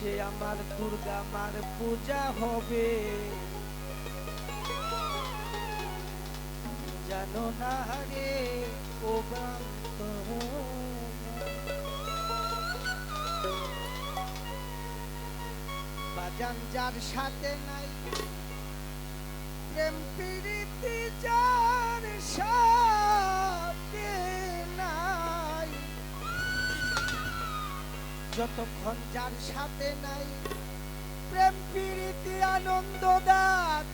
সে আমার দুর্গা মার পূজা হবে। জানো না রে, ও বাজান যার সাথে নাই, প্রেম প্রীতি যার সাথে যতক্ষণ যার সাথে নাই, প্রেম প্রীতি আনন্দ দা,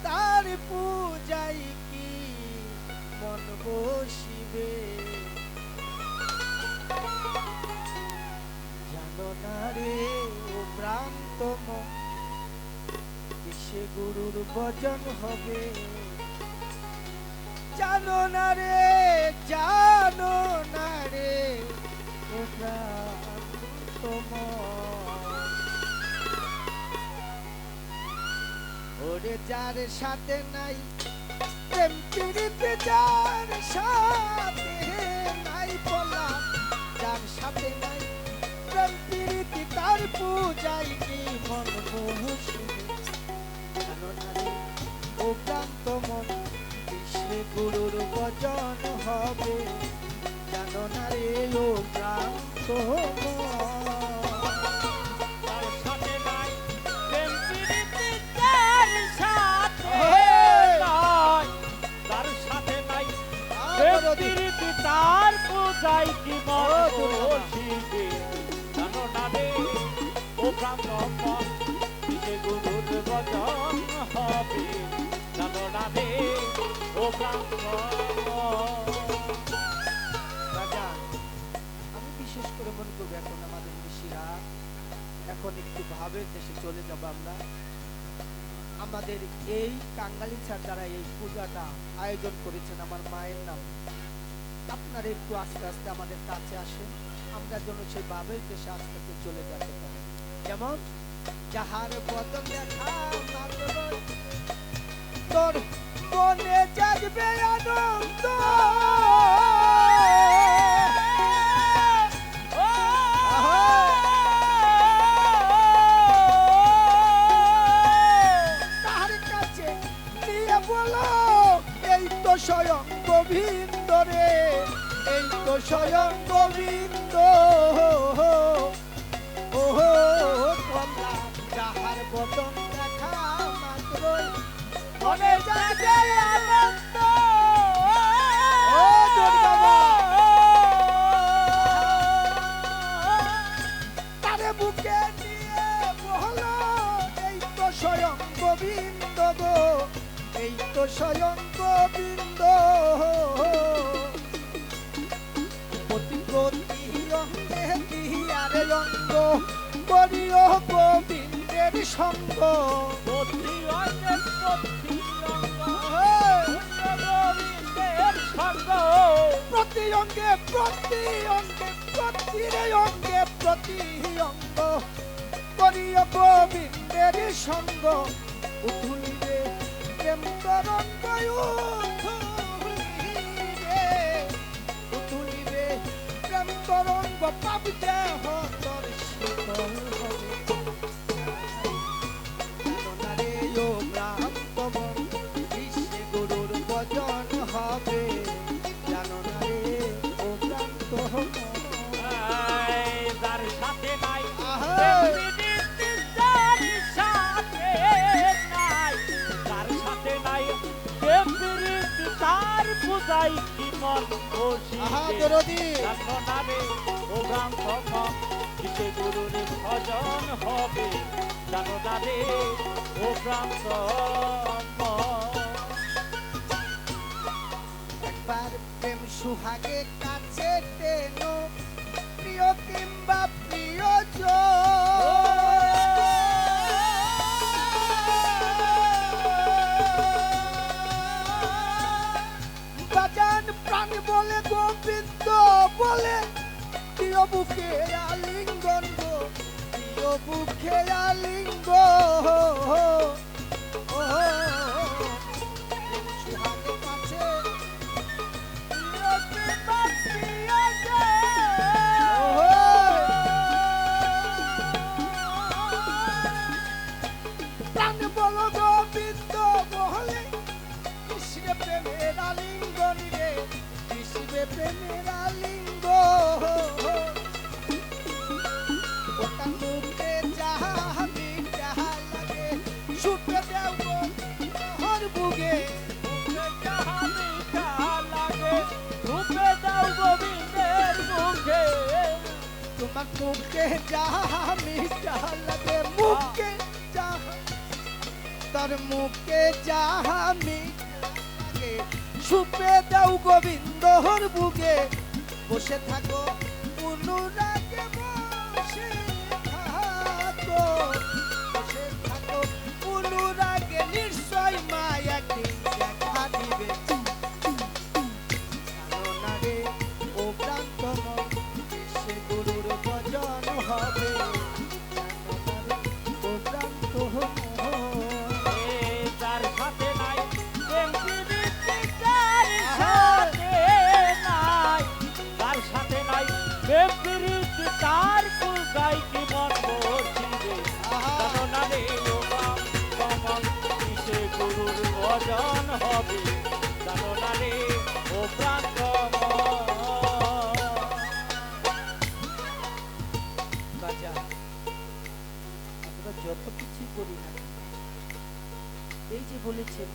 তার পূজাই কি মন বসিবে? জানো না রে ও ভ্রান্ত কিসে গুরুর ভজন হবে? জানো না রে সাথে নাই। প্রেম প্রীতি যার সাথে নাই বলা, যার সাথে নাই প্রেম প্রীতি তার পূজাই কি মন রে, ও মন, বিশ্বে গুরুর হবে। জানো না রে, ও আমি বিশেষ করে মনে করব এখন আমাদের ঋষিরা, এখন একটু ভাবের দেশে চলে যাব আমরা। আমাদের এই কাঙ্গালি স্যার যারা এই পূজাটা আয়োজন করেছেন, আমার মায়ের নাম। আপনারা একটু আস্তে আস্তে আমাদের কাছে আসে আমরা যেন সেই বাবের দেশে আস্তে আস্তে চলে যেতে পারি। যেমন, যাহার পদম তোর মনে জাগবে আনন্দ। স্বয়ং গোবিন্দ ওহো কমলা যাহার বদন দেখা মাত্রই মনে জাগে আনন্দ। ও দুর্গা মা। তারে বুকে নিয়ে বহলো এই তো স্বয়ং গোবিন্দ গো এই তো স্বয়ং গোবিন্দ গোবিন্দের সঙ্গ। প্রতি অঙ্গে প্রতি অঙ্গ প্রতি অঙ্গে প্রতি অঙ্গে করিও গোবিন্দের সঙ্গ। উঠুলিবে প্রেম তরঙ্গ উঠুলিবে উঠুলিবে প্রেম তরঙ্গ পাবিতে হতর কি মন আহা, বসিবে দরদি। জানো না ও ভ্রান্ত মন কিসে গুরুর ভজন হবে? জানো না রে ও ভ্রান্ত মন একবার প্রেম সুহাগে কাছে টেনো প্রিয় কিংবা বুকে আলিঙ্গন গো প্রিয় বুকে আলিঙ্গ। প্রেমের আলিঙ্গন রে কৃষি প্রেমের আলিঙ্গন মুখে যাহা মিঠা লাগে মুখে যাহা তার মুখে যাহা মিঠা লাগে সুপে দাও গোবিন্দর বুকে, বসে থাকো।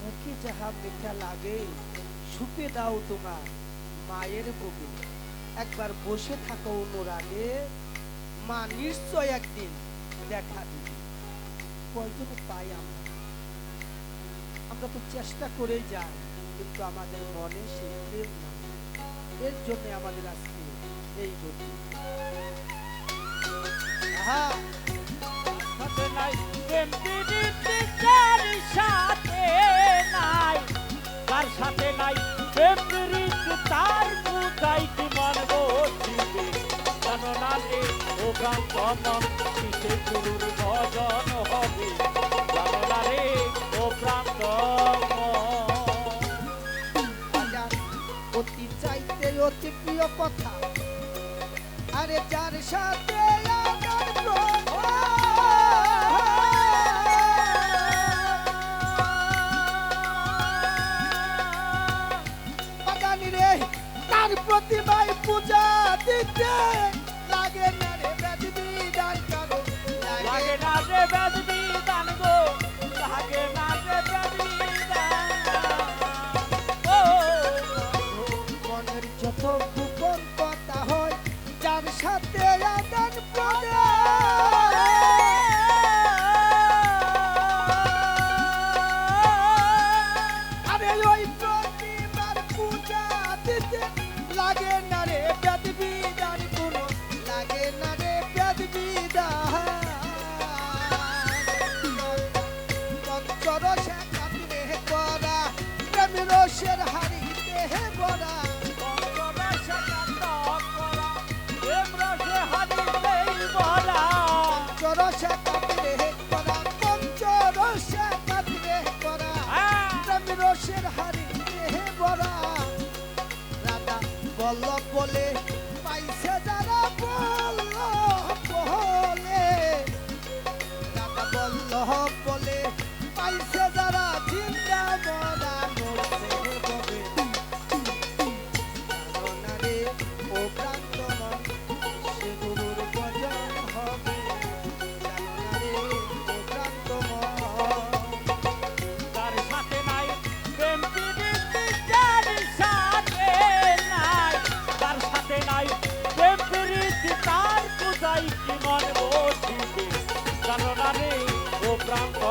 মুখে যাহা মিঠা লাগে সুপে দাও তোমার মায়ের বুকে একবার বসে থাকো অনুরাগে, মা নিশ্চয় একদিন দেখা কয়জনে পাই আমরা? আমরা তো চেষ্টা করেই যাই কিন্তু আমাদের মনে সে প্রেম না এর জন্য আমাদের আজকে এই গতি। সাথে নাই। তার সাথে নাই না ও গান কিসে প্রিয় কথা আরে যার সাথে প্রতিমায় পূজা দিতে লাগে না রে বেদ বিধান কারও লাগে না রে বেদ বিধান গো লাগে না রে বেদ বিধান ও মনের যত বলে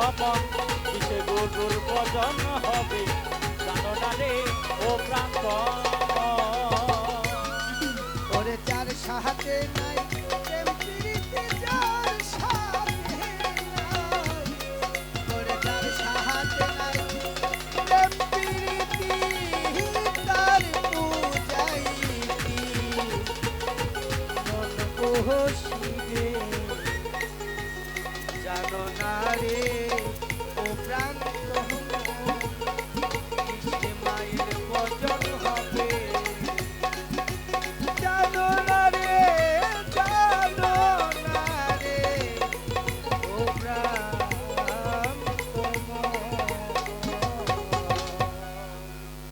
প্রাণ কিসে গরুর ভজন হবে? জানো ও প্রাণ ওরে যার সাহায্যে নাই প্রেম